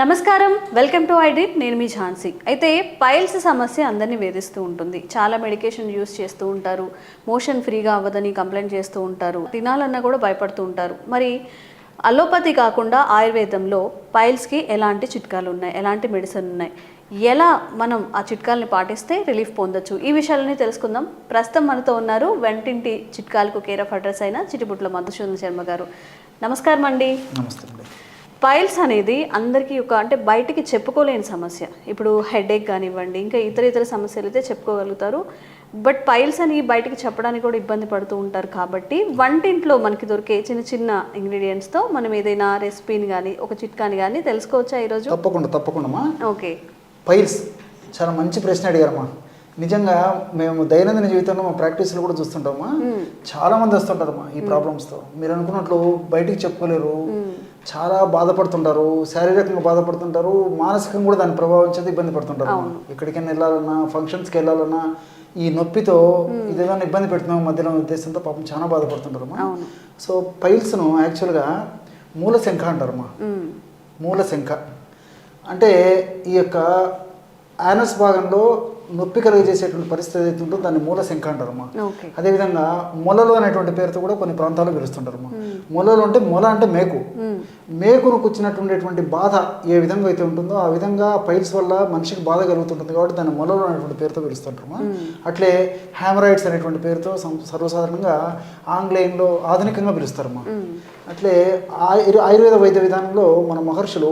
నమస్కారం. Welcome to ID నేను మీ ఝాన్సీ. అయితే పైల్స్ సమస్య అందరినీ వేధిస్తూ ఉంటుంది. చాలా మెడికేషన్ యూస్ చేస్తూ ఉంటారు. మోషన్ ఫ్రీగా అవ్వదని కంప్లైంట్ చేస్తూ ఉంటారు. తినాలన్నా కూడా భయపడుతూ ఉంటారు. మరి అలోపతి కాకుండా ఆయుర్వేదంలో పైల్స్కి ఎలాంటి చిట్కాలు ఉన్నాయి? ఎలాంటి మెడిసిన్ ఉన్నాయి? ఎలా మనం ఆ చిట్కాలని పాటిస్తే రిలీఫ్ పొందొచ్చు? ఈ విషయాలని తెలుసుకుందాం. ప్రస్తుతం మనతో ఉన్నారు వెంటింటి చిట్కాలకు కేర్ ఆఫ్ అడ్రస్ అయిన చిటిబుట్ల మధుసూదన్ శర్మ గారు. నమస్కారం అండి నమస్తే పైల్స్ అనేది అందరికీ ఒక అంటే బయటికి చెప్పుకోలేని సమస్య. ఇప్పుడు హెడేక్ కానివ్వండి ఇంకా ఇతర ఇతర సమస్యలు అయితే చెప్పుకోగలుగుతారు. బట్ పైల్స్ అని బయటికి చెప్పడానికి కూడా ఇబ్బంది పడుతూ ఉంటారు కాబట్టి వంటింట్లో మనకి దొరికే చిన్న చిన్న ఇంగ్రీడియంట్స్తో మనం ఏదైనా రెసిపీని కానీ ఒక చిట్కాని కానీ తెలుసుకోవచ్చా ఈరోజు? తప్పకుండా తప్పకుండా ఓకే పైల్స్ చాలా మంచి ప్రశ్న అడిగారమ్మా. నిజంగా మేము దైనందిన జీవితంలో మా ప్రాక్టీస్లో కూడా చూస్తుంటామా చాలా మంది వస్తుంటారమ్మా ఈ ప్రాబ్లమ్స్తో మీరు అనుకున్నట్లు బయటికి చెప్పుకోలేరు. చాలా బాధపడుతుంటారు శారీరకంగా బాధపడుతుంటారు మానసికంగా కూడా దాని ప్రభావం చేత ఇబ్బంది పడుతుంటారు. ఎక్కడికైనా వెళ్ళాలన్నా ఫంక్షన్స్కి వెళ్ళాలన్నా ఈ నొప్పితో ఇదేమైనా ఇబ్బంది పెడుతున్నాం మధ్యలో ఉద్దేశంతో పాపం చాలా బాధపడుతుంటారమ్మా. సో పైల్స్ను యాక్చువల్గా మూల శంఖ అంటారమ్మా. మ్మ్. మూల శంఖ. అంటే ఈ యొక్క యానస్ భాగంలో నొప్పి కలుగజేసేటువంటి పరిస్థితి ఏదైతే ఉంటుందో దాన్ని మూల శంఖ అంటారమ్మా అదేవిధంగా మొలలు అనేటువంటి పేరుతో కూడా కొన్ని ప్రాంతాల్లో పిలుస్తుంటారమ్మా మొలలు అంటే మొల అంటే మేకు. మేకును కూర్చున్నటువంటి బాధ ఏ విధంగా అయితే ఉంటుందో ఆ విధంగా పైల్స్ వల్ల మనిషికి బాధ కలుగుతుంటుంది కాబట్టి దాన్ని మొలలు అనేటువంటి పేరుతో పిలుస్తుంటారమ్మా అట్లే హ్యామరాయిడ్స్ అనేటువంటి పేరుతో సర్వసాధారణంగా ఆంగ్లేయంలో ఆధునికంగా పిలుస్తారమ్మా అట్లే ఆయుర్ ఆయుర్వేద వైద్య విధానంలో మన మహర్షులు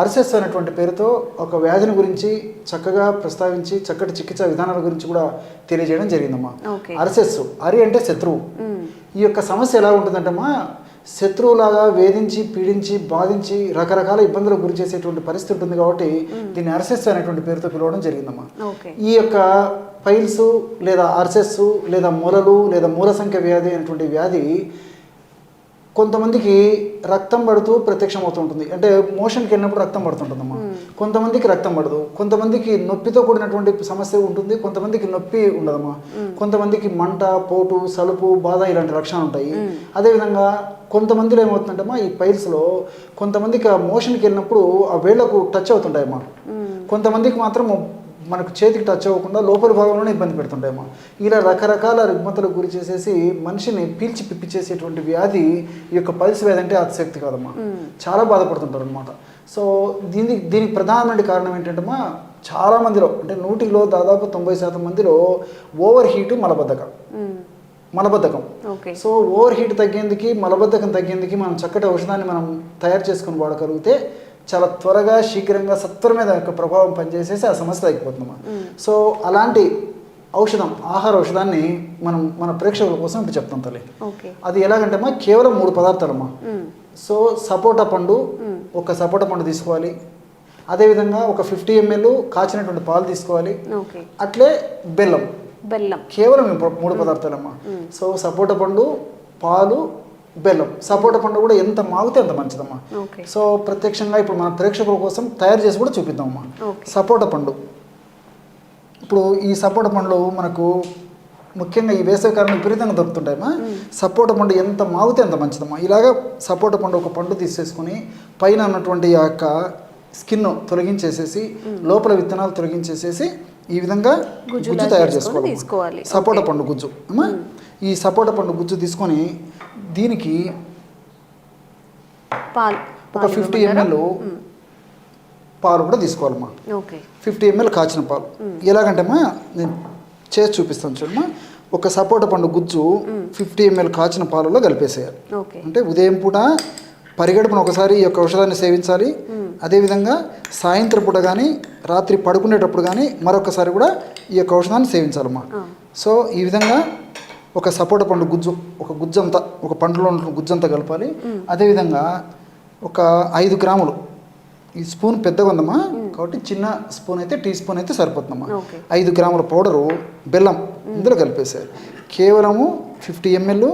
అర్సెస్ అనేటువంటి పేరుతో ఒక వ్యాధిని గురించి చక్కగా ప్రస్తావించి చక్కటి చికిత్సా విధానాల గురించి కూడా తెలియజేయడం జరిగిందమ్మా. అర్సెస్ అరి అంటే శత్రువు. ఈ యొక్క సమస్య ఎలా ఉంటుందంటమ్మా శత్రువులాగా వేధించి పీడించి బాధించి రకరకాల ఇబ్బందులకు గురి చేసేటువంటి పరిస్థితి ఉంటుంది కాబట్టి దీన్ని అర్సెస్ అనేటువంటి పేరుతో పిలవడం జరిగిందమ్మా. ఈ యొక్క పైల్స్ లేదా అర్సెస్ లేదా మూలలు లేదా మూల సంఖ్య వ్యాధి అనేటువంటి వ్యాధి కొంతమందికి రక్తం పడుతూ ప్రత్యక్షం అవుతుంటుంది. అంటే మోషన్కి వెళ్ళినప్పుడు రక్తం పడుతుంటుందమ్మా. కొంతమందికి రక్తం పడదు. కొంతమందికి నొప్పితో కూడినటువంటి సమస్య ఉంటుంది. కొంతమందికి నొప్పి ఉండదమ్మా. కొంతమందికి మంట పోటు సలుపు బాధ ఇలాంటి లక్షణాలు ఉంటాయి. అదేవిధంగా కొంతమందిలో ఏమవుతుందంటమ్మా ఈ పైల్స్లో కొంతమందికి ఆ మోషన్కి వెళ్ళినప్పుడు ఆ వేళ్ళకు టచ్ అవుతుంటాయమ్మా. కొంతమందికి మాత్రం మనకు చేతికి టచ్ అవ్వకుండా లోపల భాగంలోనే ఇబ్బంది పెడుతుంటాయమ్మా. ఇలా రకరకాల రుగ్మతలకు గురి చేసేసి మనిషిని పీల్చి పిప్పి చేసేటువంటి వ్యాధి ఈ యొక్క పల్స్ వ్యాధి అంటే అతిశక్తి కాదమ్మా. చాలా బాధపడుతుంటారు అనమాట సో దీనికి దీనికి ప్రధానమైన కారణం ఏంటంటమ్మా చాలా మందిలో అంటే నూటిలో దాదాపు తొంభై శాతం మందిలో ఓవర్ హీటు మలబద్ధకం. మలబద్ధకం. ఓకే. సో ఓవర్ హీట్ తగ్గేందుకు మలబద్ధకం తగ్గేందుకు మనం చక్కటి ఔషధాన్ని మనం తయారు చేసుకుని వాడగలిగితే చాలా త్వరగా శీఘ్రంగా సత్వరమే దాని యొక్క ప్రభావం పనిచేసేసి ఆ సమస్య తగ్గిపోతుందమ్మా. సో అలాంటి ఔషధం ఆహార ఔషధాన్ని మనం మన ప్రేక్షకుల కోసం ఇప్పుడు చెప్తాం తల్లి. అది ఎలాగంటేమ్మా కేవలం మూడు పదార్థాలమ్మా. మ్మ్. సో సపోటా పండు ఒక సపోటా పండు తీసుకోవాలి. అదేవిధంగా ఒక ఫిఫ్టీ ఎంఎల్ కాచినటువంటి పాలు తీసుకోవాలి. అట్లే బెల్లం. బెల్లం. కేవలం మూడు పదార్థాలమ్మా. సో సపోటా పండు పాలు బెల్లం. సపోటా పండు కూడా ఎంత మాగితే అంత మంచిదమ్మా. సో ప్రత్యక్షంగా ఇప్పుడు మన ప్రేక్షకుల కోసం తయారు చేసి కూడా చూపిద్దామమ్మా. సపోటా పండు. ఇప్పుడు ఈ సపోటా పండ్లు మనకు ముఖ్యంగా ఈ వేసవికాలంలో విపరీతంగా దొరుకుతుంటాయమ్మా. సపోటా పండు ఎంత మాగితే అంత మంచిదమ్మా. ఇలాగా సపోటా పండు ఒక పండు తీసేసుకొని పైన ఉన్నటువంటి ఆ యొక్క స్కిన్ తొలగించేసేసి లోపల విత్తనాలు తొలగించేసేసి ఈ విధంగా గుజ్జు తయారు చేసుకోవాలి. సపోటా పండు గుజ్జు. అమ్మా ఈ సపోటా పండు గుజ్జు తీసుకొని దీనికి పాలు. ఒక ఫిఫ్టీ? ఎంఎల్ పాలు కూడా తీసుకోవాలమ్మా. ఓకే. ఫిఫ్టీ ఎంఎల్ కాచిన పాలు. ఎలాగంటేమా నేను చేసి చూపిస్తాను చూడమ్మా. ఒక సపోటా పండు గుజ్జు ఫిఫ్టీ ఎంఎల్ కాచిన పాలలో కలిపేసేయాలి. అంటే ఉదయం పూట పరిగడుపున ఒకసారి ఈ యొక్క ఔషధాన్ని సేవించాలి. అదేవిధంగా సాయంత్రం పూట కానీ రాత్రి పడుకునేటప్పుడు కానీ మరొకసారి కూడా ఈ యొక్క ఔషధాన్ని సేవించాలమ్మా. సో ఈ విధంగా ఒక సపోటా పండు గుజ్జు ఒక గుజ్జంతా ఒక పండులో ఉన్న గుజ్జంతా కలపాలి. అదేవిధంగా ఒక ఐదు గ్రాములు. ఈ స్పూన్ పెద్దగా ఉందమ్మా. కాబట్టి చిన్న స్పూన్ అయితే టీ స్పూన్ అయితే సరిపోతుందమ్మా. ఐదు గ్రాముల పౌడరు బెల్లం ఇందులో కలిపేసారు కేవలము ఫిఫ్టీ ఎంఎల్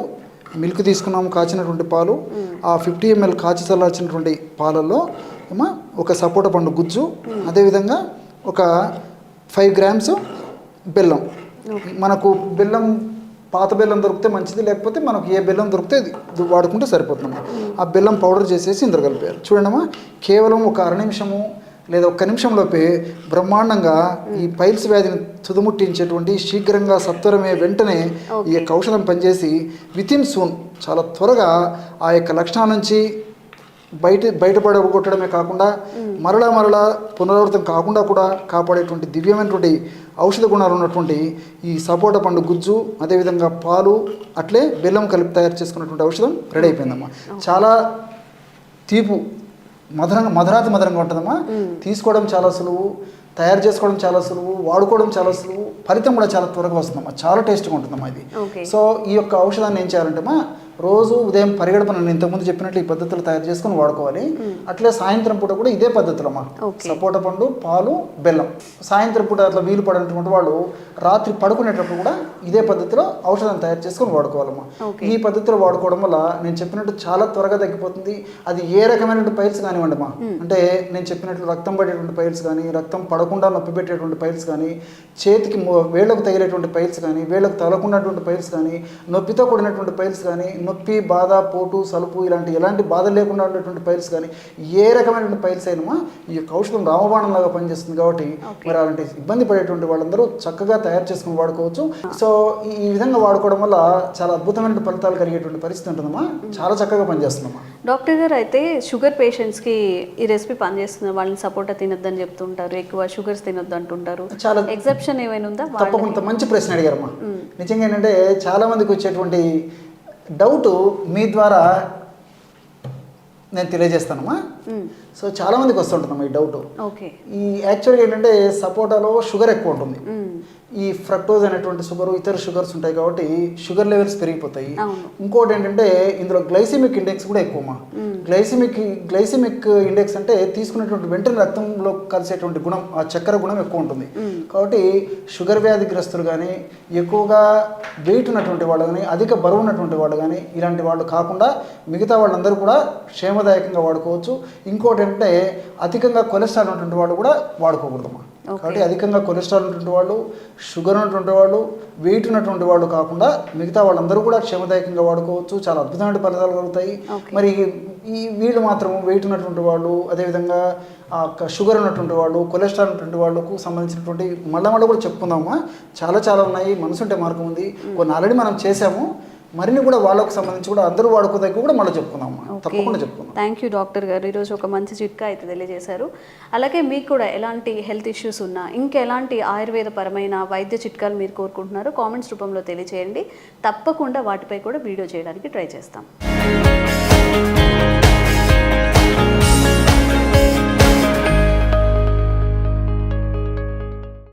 మిల్క్ తీసుకున్నాము కాచినటువంటి పాలు. ఆ ఫిఫ్టీ ఎంఎల్ కాచి చల్లార్చినటువంటి పాలల్లో ఏమా ఒక సపోటా పండు గుజ్జు. అదేవిధంగా ఒక ఫైవ్ గ్రామ్స్ బెల్లం. మనకు బెల్లం పాత బెల్లం దొరికితే మంచిది లేకపోతే మనకు ఏ బెల్లం దొరికితే వాడుకుంటే సరిపోతుందమ్మా ఆ బెల్లం పౌడర్ చేసేసి ఇందులో కలిపారు చూడండమ్మా కేవలం ఒక అర నిమిషము లేదా ఒక్క నిమిషంలోపే బ్రహ్మాండంగా ఈ పైల్స్ వ్యాధిని తుదుముట్టించేటువంటి శీఘ్రంగా సత్వరమే వెంటనే ఈ యొక్క ఔషధం పనిచేసి వితిన్ సూన్ చాలా త్వరగా ఆ యొక్క లక్షణాల నుంచి బయట బయటపడగొట్టడమే కాకుండా మరలా మరలా పునరావృతం కాకుండా కూడా కాపాడేటువంటి దివ్యమైనటువంటి ఔషధ గుణాలు ఉన్నటువంటి ఈ సపోటా పండు గుజ్జు అదేవిధంగా పాలు అట్లే బెల్లం కలిపి తయారు చేసుకున్నటువంటి ఔషధం రెడీ అయిపోయిందమ్మా. చాలా తీపు మధురంగా మధురాతి మధురంగా ఉంటుందమ్మా. తీసుకోవడం చాలా సులువు తయారు చేసుకోవడం చాలా సులువు వాడుకోవడం చాలా సులువు ఫలితం కూడా చాలా త్వరగా వస్తుందమ్మా. చాలా టేస్ట్గా ఉంటుందమ్మా ఇది. సో ఈ యొక్క ఔషధాన్ని ఏం చేయాలంటే మా రోజు ఉదయం పరిగెడపన నేను ఇంతకుముందు చెప్పినట్లు ఈ పద్ధతులు తయారు చేసుకొని వాడుకోవాలి. అట్లే సాయంత్రం పూట కూడా ఇదే పద్ధతులు అమ్మా. సపోటా పండు పాలు బెల్లం. సాయంత్రం పూట అట్లా వీలు పడినటువంటి వాళ్ళు రాత్రి పడుకునేటప్పుడు కూడా ఇదే పద్ధతిలో ఔషధం తయారు చేసుకొని వాడుకోవాలమ్మా. ఈ పద్ధతిలో వాడుకోవడం వల్ల నేను చెప్పినట్టు చాలా త్వరగా తగ్గిపోతుంది. అది ఏ రకమైనటువంటి పైల్స్ కానివ్వండి అమ్మా అంటే నేను చెప్పినట్లు రక్తం పడేటువంటి పైల్స్ కానీ రక్తం పడకుండా నొప్పి పెట్టేటువంటి పైల్స్ కానీ చేతికి వేళ్ళకు తగిలేటువంటి పైల్స్ కానీ వేళ్ళకు తగలకున్నటువంటి పైల్స్ కానీ నొప్పితో కూడినటువంటి పైల్స్ కానీ నొప్పి బాధ పోటు సలుపు ఇలాంటి ఎలాంటి బాధ లేకుండా ఉండేటువంటి పైల్స్ కానీ ఏ రకమైనటువంటి పైల్స్ అయినా ఈ యొక్క ఔషధం రామబాణం లాగా పనిచేస్తుంది కాబట్టి మరి అలాంటి ఇబ్బంది పడేటువంటి వాళ్ళందరూ చక్కగా తయారు చేసుకుని వాడుకోవచ్చు. సో ఈ విధంగా వాడుకోవడం వల్ల చాలా అద్భుతమైన ఫలితాలు కలిగేటువంటి పరిస్థితి ఉంటుందమ్మా. చాలా చక్కగా పనిచేస్తుందమ్మా. డాక్టర్ గారు అయితే షుగర్ పేషెంట్స్కి ఈ రెసిపీ పనిచేస్తుంది. వాళ్ళని సపోటా తినొద్దని చెప్తుంటారు. ఎక్కువ షుగర్స్ తినొద్దు అంటుంటారు. చాలా ఎగ్జెప్షన్ ఏమైనా ఉందా? తప్పకుండా మంచి ప్రశ్న అడిగారమ్మా. నిజంగా ఏంటంటే చాలా మందికి వచ్చేటువంటి డౌట్ మీ ద్వారా నేను తెలియజేస్తానమ్మా మ్మ్. సో చాలా మందికి వస్తుంటుందమ్మా ఈ డౌట్ ఈ యాక్చువల్గా ఏంటంటే సపోటాలో షుగర్ ఎక్కువ ఉంటుంది. ఈ ఫ్రక్టోజ్ అనేటువంటి షుగర్ ఇతర షుగర్స్ ఉంటాయి కాబట్టి షుగర్ లెవెల్స్ పెరిగిపోతాయి. ఇంకోటి ఏంటంటే ఇందులో గ్లైసిమిక్ ఇండెక్స్ కూడా ఎక్కువమా గ్లైసిమిక్ గ్లైసిమిక్ ఇండెక్స్ అంటే తీసుకున్నటువంటి వెంటనే రక్తంలో కలిసేటువంటి గుణం ఆ చక్కెర గుణం ఎక్కువ ఉంటుంది. కాబట్టి షుగర్ వ్యాధిగ్రస్తులు కానీ ఎక్కువగా వెయిట్ ఉన్నటువంటి వాళ్ళు కానీ అధిక బరువు ఉన్నటువంటి వాళ్ళు కానీ ఇలాంటి వాళ్ళు కాకుండా మిగతా వాళ్ళందరూ కూడా క్షేమదాయకంగా వాడుకోవచ్చు. ఇంకోటి ఏంటంటే అధికంగా కొలెస్ట్రాల్ ఉన్నటువంటి వాళ్ళు కూడా వాడుకోకూడదమ్మా. కాబట్టి అధికంగా కొలెస్ట్రాల్ ఉన్నటువంటి వాళ్ళు షుగర్ ఉన్నటువంటి వాళ్ళు వెయిట్ ఉన్నటువంటి వాళ్ళు కాకుండా మిగతా వాళ్ళందరూ కూడా క్షేమదాయకంగా వాడుకోవచ్చు. చాలా అద్భుతమైన ఫలితాలు కలుగుతాయి. మరి ఈ వీళ్ళు మాత్రం వెయిట్ ఉన్నటువంటి వాళ్ళు అదేవిధంగా షుగర్ ఉన్నటువంటి వాళ్ళు కొలెస్ట్రాల్ ఉన్నటువంటి వాళ్ళకు సంబంధించినటువంటి మళ్ళీ మళ్ళీ కూడా చెప్పుకుందామా? చాలా చాలా ఉన్నాయి. మనసుంటే మార్గం ఉంది. కొన్ని ఆల్రెడీ మనం చేసాము మరిన్ని కూడా వాళ్ళకు సంబంధించి కూడా అందరూ వాడుకోదగ్గ కూడా మళ్ళీ చెప్పుకుందామా తప్పకుండా చెప్పుకుందాం. థ్యాంక్ యూ డాక్టర్ గారు. ఈరోజు ఒక మంచి చిట్కా అయితే తెలియజేశారు. అలాగే మీకు కూడా ఎలాంటి హెల్త్ ఇష్యూస్ ఉన్నా ఇంకెలాంటి ఆయుర్వేద పరమైన వైద్య చిట్కాలు మీరు కోరుకుంటున్నారో కామెంట్స్ రూపంలో తెలియజేయండి తప్పకుండా వాటిపై కూడా వీడియో చేయడానికి ట్రై చేస్తాం.